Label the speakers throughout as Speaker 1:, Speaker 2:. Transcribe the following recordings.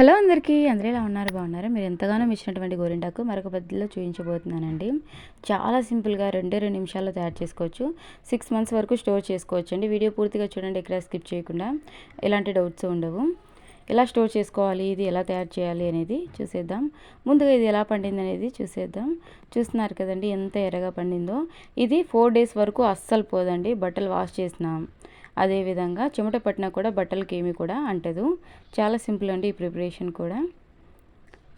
Speaker 1: Hello అందరికీ అందరూ ఎలా ఉన్నారు? బాగున్నారు? మీరు ఎంతగానో ఇచ్చినటువంటి గోరింటాకు మరొక పద్ధతిలో చూపించబోతున్నానండి. చాలా సింపుల్గా రెండే రెండు నిమిషాల్లో తయారు చేసుకోవచ్చు. సిక్స్ మంత్స్ వరకు స్టోర్ చేసుకోవచ్చు అండి వీడియో పూర్తిగా చూడండి ఎక్కడ స్కిప్ చేయకుండా. ఎలాంటి డౌట్స్ ఉండవు. ఎలా స్టోర్ చేసుకోవాలి? ఇది ఎలా తయారు చేయాలి అనేది చూసేద్దాం. ముందుగా ఇది ఎలా పండింది అనేది చూసేద్దాం. చూస్తున్నారు కదండి ఎంత ఎర్రగా పండిందో. ఇది ఫోర్ డేస్ వరకు అస్సలు పోదండి. బట్టలు వాష్ చేసినాం. అదేవిధంగా చెమట పట్టినా కూడా బట్టలకి ఏమీ కూడా అంటదు. చాలా సింపుల్ అండి ఈ ప్రిపరేషన్ కూడా.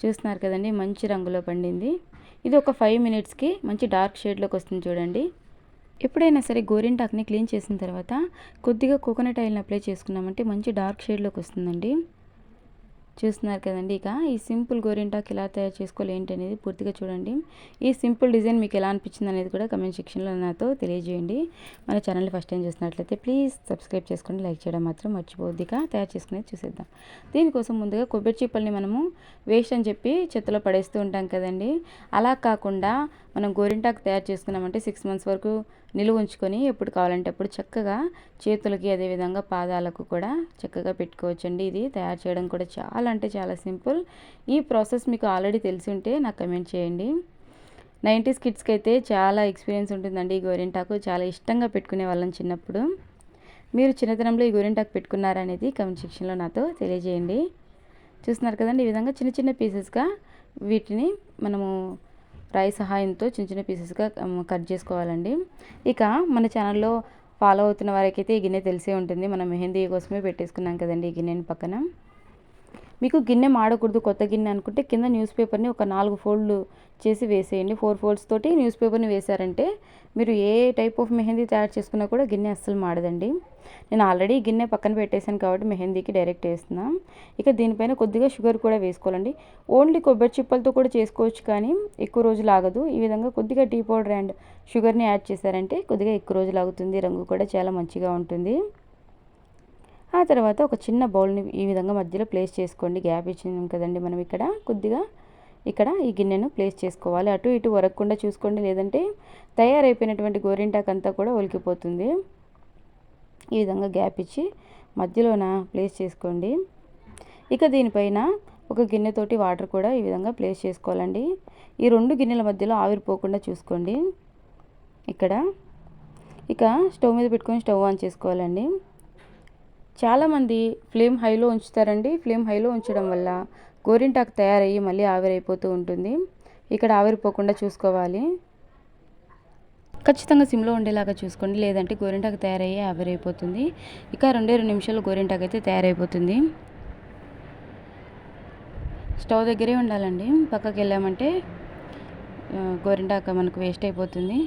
Speaker 1: చూస్తున్నారు కదండి మంచి రంగులో పండింది. ఇది ఒక ఫైవ్ మినిట్స్కి మంచి డార్క్ షేడ్లోకి వస్తుంది చూడండి. ఎప్పుడైనా సరే గోరింటాక్ని క్లీన్ చేసిన తర్వాత కొద్దిగా కోకోనట్ ఆయిల్ని అప్లై చేసుకున్నామంటే మంచి డార్క్ షేడ్లోకి వస్తుందండి. చూస్తున్నారు కదండి. ఇక ఈ సింపుల్ గోరింటాకు ఎలా తయారు చేసుకోవాలి ఏంటి అనేది పూర్తిగా చూడండి. ఈ సింపుల్ డిజైన్ మీకు ఎలా అనిపించింది అనేది కూడా కమెంట్ సెక్షన్లో నాతో తెలియజేయండి. మన ఛానల్ని ఫస్ట్ టైం చూసినట్లయితే ప్లీజ్ సబ్స్క్రైబ్ చేసుకోండి లైక్ చేయడం మాత్రం మర్చిపోద్ది ఇక తయారు చేసుకునేది చూసేద్దాం. దీనికోసం ముందుగా కొబ్బరి చిప్పల్ని మనము వేస్ట్ అని చెప్పి చెత్తలో పడేస్తూ ఉంటాం కదండి. అలా కాకుండా మనం గోరింటాకు తయారు చేసుకున్నామంటే సిక్స్ మంత్స్ వరకు నిలువ ఉంచుకొని ఎప్పుడు కావాలంటే అప్పుడు చక్కగా చేతులకి అదేవిధంగా పాదాలకు కూడా చక్కగా పెట్టుకోవచ్చండి. ఇది తయారు చేయడం కూడా చాలా అంటే చాలా సింపుల్. ఈ ప్రాసెస్ మీకు ఆల్రెడీ తెలిసి ఉంటే నాకు కమెంట్ చేయండి. నైంటీస్ కిడ్స్కి అయితే చాలా ఎక్స్పీరియన్స్ ఉంటుందండి ఈ గోరింటాకు. చాలా ఇష్టంగా పెట్టుకునే వాళ్ళం చిన్నప్పుడు. మీరు చిన్నతనంలో ఈ గోరింటాకు పెట్టుకున్నారనేది కమెంట్ సెక్షన్లో నాతో తెలియజేయండి. చూస్తున్నారు కదండి ఈ విధంగా చిన్న చిన్న పీసెస్గా వీటిని మనము రాయి సహాయంతో చిన్న చిన్న పీసెస్గా కట్ చేసుకోవాలండి. ఇక మన ఛానల్లో ఫాలో అవుతున్న వారికైతే ఈ గిన్నె తెలిసే ఉంటుంది. మనం మెహందీ కోసమే పెట్టేసుకున్నాం కదండి ఈ గిన్నెని పక్కన. మీకు గిన్నె మాడకూడదు కొత్త గిన్నె అనుకుంటే కింద న్యూస్ పేపర్ని ఒక నాలుగు ఫోల్డ్లు చేసి వేసేయండి. ఫోర్ ఫోల్డ్స్ తోటి న్యూస్ పేపర్ని వేశారంటే మీరు ఏ టైప్ ఆఫ్ మెహందీ తయారు చేసుకున్నా కూడా గిన్నె అస్సలు మాడదండి. నేను ఆల్రెడీ గిన్నె పక్కన పెట్టేశాను కాబట్టి మెహందీకి డైరెక్ట్ వేస్తున్నాం. ఇక దీనిపైన కొద్దిగా షుగర్ కూడా వేసుకోవాలండి. ఓన్లీ కొబ్బరి చిప్పలతో కూడా చేసుకోవచ్చు కానీ ఎక్కువ రోజులు ఆగదు. ఈ విధంగా కొద్దిగా టీ పౌడర్ అండ్ షుగర్ని యాడ్ చేశారంటే కొద్దిగా ఎక్కువ రోజులు ఆగుతుంది. రంగు కూడా చాలా మంచిగా ఉంటుంది. ఆ తర్వాత ఒక చిన్న బౌల్ని ఈ విధంగా మధ్యలో ప్లేస్ చేసుకోండి. గ్యాప్ ఇచ్చినాం కదండి మనం ఇక్కడ. కొద్దిగా ఇక్కడ ఈ గిన్నెను ప్లేస్ చేసుకోవాలి. అటు ఇటు వరకకుండా చూసుకోండి. లేదంటే తయారైపోయినటువంటి గోరింటాకు అంతా కూడా ఒలికిపోతుంది ఈ విధంగా గ్యాప్ ఇచ్చి మధ్యలోన ప్లేస్ చేసుకోండి. ఇక దీనిపైన ఒక గిన్నెతోటి వాటర్ కూడా ఈ విధంగా ప్లేస్ చేసుకోవాలండి. ఈ రెండు గిన్నెల మధ్యలో ఆవిరిపోకుండా చూసుకోండి. ఇక్కడ. ఇక స్టవ్ మీద పెట్టుకొని స్టవ్ ఆన్ చేసుకోవాలండి. చాలామంది ఫ్లేమ్ హైలో ఉంచుతారండి. ఫ్లేమ్ హైలో ఉంచడం వల్ల గోరింటాకు తయారయ్యి మళ్ళీ ఆవిరైపోతూ ఉంటుంది. ఇక్కడ ఆవిరిపోకుండా చూసుకోవాలి. ఖచ్చితంగా సిమ్లో ఉండేలాగా చూసుకోండి. లేదంటే గోరింటాకు తయారయ్యి ఆవిరైపోతుంది. ఇక రెండే రెండు నిమిషాలు గోరింటాకు అయితే తయారైపోతుంది. స్టవ్ దగ్గరే ఉండాలండి. పక్కకి వెళ్ళామంటే గోరింటాకు మనకు వేస్ట్ అయిపోతుంది.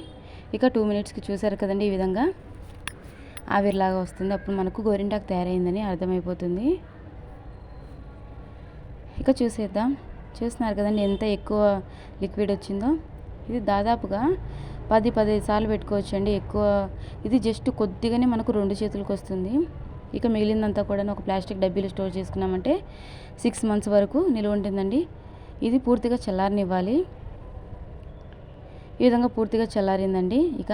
Speaker 1: ఇక టూ మినిట్స్కి చూసారు కదండి ఈ విధంగా. ఆవిరిలాగా వస్తుంది. అప్పుడు మనకు గోరింటాకు తయారైందని అర్థమైపోతుంది. ఇక చూసేద్దాం. చూస్తున్నారు కదండి ఎంత ఎక్కువ లిక్విడ్ వచ్చిందో. ఇది దాదాపుగా పది పదిహేను సార్లు పెట్టుకోవచ్చు అండి ఎక్కువ ఇది జస్ట్ కొద్దిగానే మనకు రెండు చేతులకు వస్తుంది. ఇక మిగిలిందంతా కూడా ఒక ప్లాస్టిక్ డబ్బీలు స్టోర్ చేసుకున్నామంటే సిక్స్ మంత్స్ వరకు నిల్వ ఉంటుందండి. ఇది పూర్తిగా చల్లారనివ్వాలి. ఈ విధంగా పూర్తిగా చల్లారిందండి. ఇక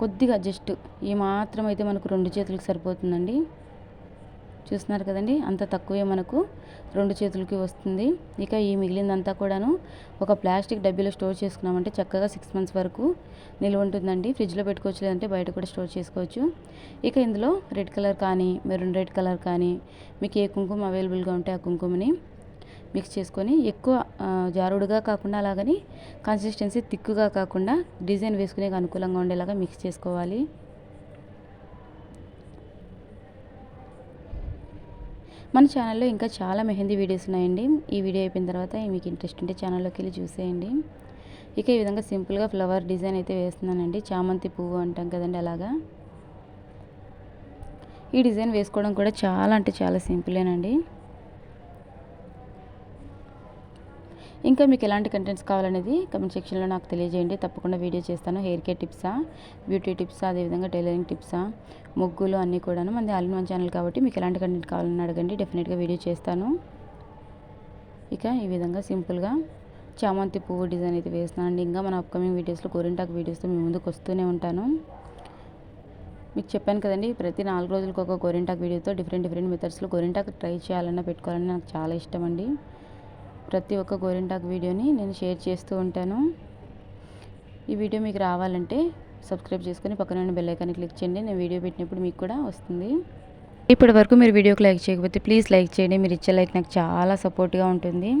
Speaker 1: కొద్దిగా జస్ట్ ఈ మాత్రం అయితే మనకు రెండు చేతులకు సరిపోతుందండి. చూస్తున్నారు కదండి? అంత తక్కువే మనకు రెండు చేతులకి వస్తుంది. ఇక ఈ మిగిలిందంతా కూడాను ఒక ప్లాస్టిక్ డబ్బీలో స్టోర్ చేసుకున్నామంటే చక్కగా సిక్స్ మంత్స్ వరకు నిల్వ ఉంటుందండి. ఫ్రిడ్జ్లో పెట్టుకోవచ్చు లేదంటే బయట కూడా స్టోర్ చేసుకోవచ్చు. ఇక ఇందులో రెడ్ కలర్ కానీ మెరూన్ రెడ్ కలర్ కానీ మీకు ఏ కుంకుమ అవైలబుల్గా ఉంటే ఆ కుంకుమని మిక్స్ చేసుకొని ఎక్కువ జారుడుగా కాకుండా అలాగని కన్సిస్టెన్సీ తిక్కుగా కాకుండా డిజైన్ వేసుకునే అనుకూలంగా ఉండేలాగా మిక్స్ చేసుకోవాలి. మన ఛానల్లో ఇంకా చాలా మెహందీ వీడియోస్ ఉన్నాయండి. ఈ వీడియో అయిపోయిన తర్వాత మీకు ఇంట్రెస్ట్ ఉంటే ఛానల్లోకి వెళ్ళి చూసేయండి. ఇక ఈ విధంగా సింపుల్గా ఫ్లవర్ డిజైన్ అయితే వేస్తున్నానండి. చామంతి పువ్వు అంటాం కదండి అలాగా. ఈ డిజైన్ వేసుకోవడం కూడా చాలా అంటే చాలా సింపులేనండి ఇంకా మీకు ఎలాంటి కంటెంట్స్ కావాలనేది కమెంట్ సెక్షన్లో నాకు తెలియజేయండి. తప్పకుండా వీడియో చేస్తాను. హెయిర్ కేర్ టిప్సా బ్యూటీ టిప్సా అదేవిధంగా టైలరింగ్ టిప్సా ముగ్గులు అన్నీ కూడాను మంది ఆల్ వన్ ఛానల్ కాబట్టి మీకు ఎలాంటి కంటెంట్ కావాలని అడగండి. డెఫినెట్గా వీడియో చేస్తాను. ఇక ఈ విధంగా సింపుల్గా చామంతి పువ్వు డిజైన్ అయితే వేస్తున్నానండి. ఇంకా మన అప్కమింగ్ వీడియోస్లో గోరింటాకు వీడియోస్తో మీ ముందుకు వస్తూనే ఉంటాను. మీకు చెప్పాను కదండి ప్రతి నాలుగు రోజులకు ఒక గోరింటాక్ వీడియోతో డిఫరెంట్ డిఫరెంట్ మెథడ్స్లో గోరింటాకు ట్రై చేయాలన్నా పెట్టుకోవాలన్నా నాకు చాలా ఇష్టం అండి. ప్రతి ఒక్క గోరింటాకు వీడియోని నేను షేర్ చేస్తూ ఉంటాను. ఈ వీడియో మీకు రావాలంటే సబ్స్క్రైబ్ చేసుకొని పక్కన ఉన్న బెల్ ఐకాన్ని క్లిక్ చేయండి. నేను వీడియో పెట్టినప్పుడు మీకు కూడా వస్తుంది. ఇప్పటి వరకు మీరు వీడియోకి లైక్ చేయకపోతే ప్లీజ్ లైక్ చేయండి. మీరు ఇచ్చే లైక్ నాకు చాలా సపోర్ట్గా ఉంటుంది.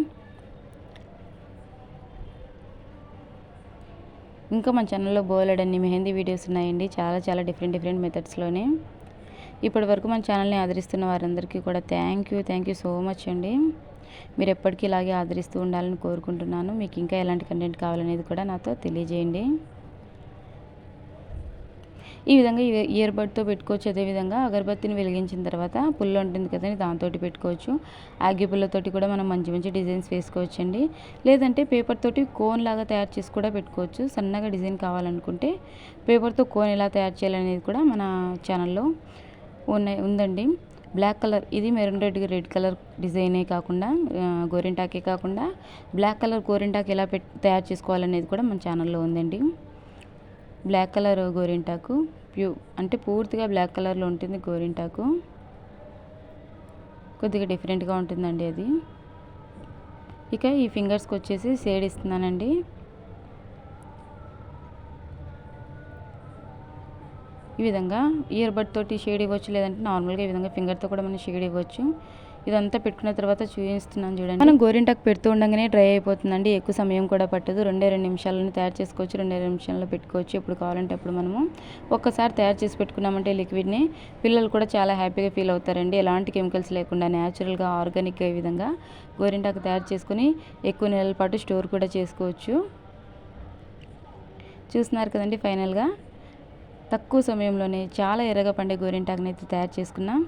Speaker 1: ఇంకా మన ఛానల్లో బోలెడన్ని మెహందీ వీడియోస్ ఉన్నాయండి. చాలా చాలా డిఫరెంట్ డిఫరెంట్ మెథడ్స్లోనే ఇప్పటి వరకు మన ఛానల్ని ఆదరిస్తున్న వారందరికీ కూడా thank you thank you so much అండి. మీరు ఎప్పటికీ ఇలాగే ఆదరిస్తూ ఉండాలని కోరుకుంటున్నాను. మీకు ఇంకా ఎలాంటి కంటెంట్ కావాలనేది కూడా నాతో తెలియజేయండి. ఈ విధంగా ఇయర్ బడ్తో పెట్టుకోవచ్చు. అదేవిధంగా అగరబత్తిని వెలిగించిన తర్వాత పుల్ల ఉంటుంది కదండి దాంతో పెట్టుకోవచ్చు. ఆగి పుల్లతోటి కూడా మనం మంచి మంచి డిజైన్స్ వేసుకోవచ్చు అండి లేదంటే పేపర్ తోటి కోన్ లాగా తయారు చేసి కూడా పెట్టుకోవచ్చు. సన్నగా డిజైన్ కావాలనుకుంటే పేపర్తో కోన్ ఎలా తయారు చేయాలనేది కూడా మన ఛానల్లో ఉన్నాయి ఉందండి. బ్లాక్ కలర్ ఇది మెరూన్ రెడ్ రెడ్ కలర్ డిజైనే కాకుండా గోరింటాకే కాకుండా బ్లాక్ కలర్ గోరింటాకు ఎలా పెట్ తయారు చేసుకోవాలనేది కూడా మన ఛానల్లో ఉందండి. బ్లాక్ కలర్ గోరింటాకు ప్యూ అంటే పూర్తిగా బ్లాక్ కలర్లో ఉంటుంది గోరింటాకు. కొద్దిగా డిఫరెంట్గా ఉంటుందండి అది. ఇక ఈ ఫింగర్స్కి వచ్చేసి షేడ్ ఇస్తున్నానండి. ఈ విధంగా ఇయర్ బడ్ తోటి షేడ్ ఇవ్వచ్చు లేదంటే నార్మల్గా ఈ విధంగా ఫింగర్తో కూడా మనం షేడ్ ఇవ్వచ్చు. ఇదంతా పెట్టుకున్న తర్వాత చూపిస్తున్నాను చూడండి. మనం గోరింటాకు పెడుతూ ఉండగానే డ్రై అయిపోతుందండి. ఎక్కువ సమయం కూడా పట్టదు. రెండే రెండు నిమిషాలను తయారు చేసుకోవచ్చు రెండే రెండు నిమిషాల్లో పెట్టుకోవచ్చు. ఎప్పుడు కావాలంటే అప్పుడు మనము ఒక్కసారి తయారు చేసి పెట్టుకున్నామంటే లిక్విడ్ని పిల్లలు కూడా చాలా హ్యాపీగా ఫీల్ అవుతారండి. ఎలాంటి కెమికల్స్ లేకుండా న్యాచురల్గా ఆర్గానిక్ ఈ విధంగా గోరింటాకు తయారు చేసుకుని ఎక్కువ నెలల పాటు స్టోర్ కూడా చేసుకోవచ్చు. చూస్తున్నారు కదండి ఫైనల్గా తక్కువ సమయంలోనే చాలా ఎర్రగా పండే గోరింటాకుని అయితే తయారు చేసుకున్నాం.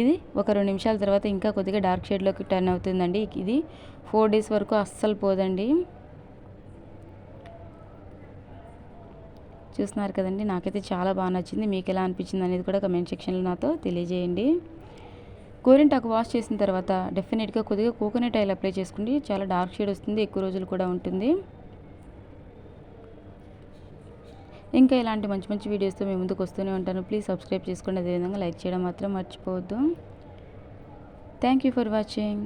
Speaker 1: ఇది ఒక రెండు నిమిషాల తర్వాత ఇంకా కొద్దిగా డార్క్ షేడ్లోకి టర్న్ అవుతుందండి. ఇది ఫోర్ డేస్ వరకు అస్సలు పోదండి. చూస్తున్నారు కదండి నాకైతే చాలా బాగా నచ్చింది. మీకు ఎలా అనిపించింది అనేది కూడా కమెంట్ సెక్షన్లో నాతో తెలియజేయండి. గోరింటాకు వాష్ చేసిన తర్వాత డెఫినెట్గా కొద్దిగా కోకోనట్ ఆయిల్ అప్లై చేసుకోండి. చాలా డార్క్ షేడ్ వస్తుంది ఎక్కువ రోజులు కూడా ఉంటుంది. ఇంకా ఇలాంటి మంచి మంచి వీడియోస్తో మేము ముందుకు వస్తూనే ఉంటాను. ప్లీజ్ సబ్స్క్రైబ్ చేసుకోండి. అదేవిధంగా లైక్ చేయడం మాత్రం మర్చిపోవద్దు. Thank you for watching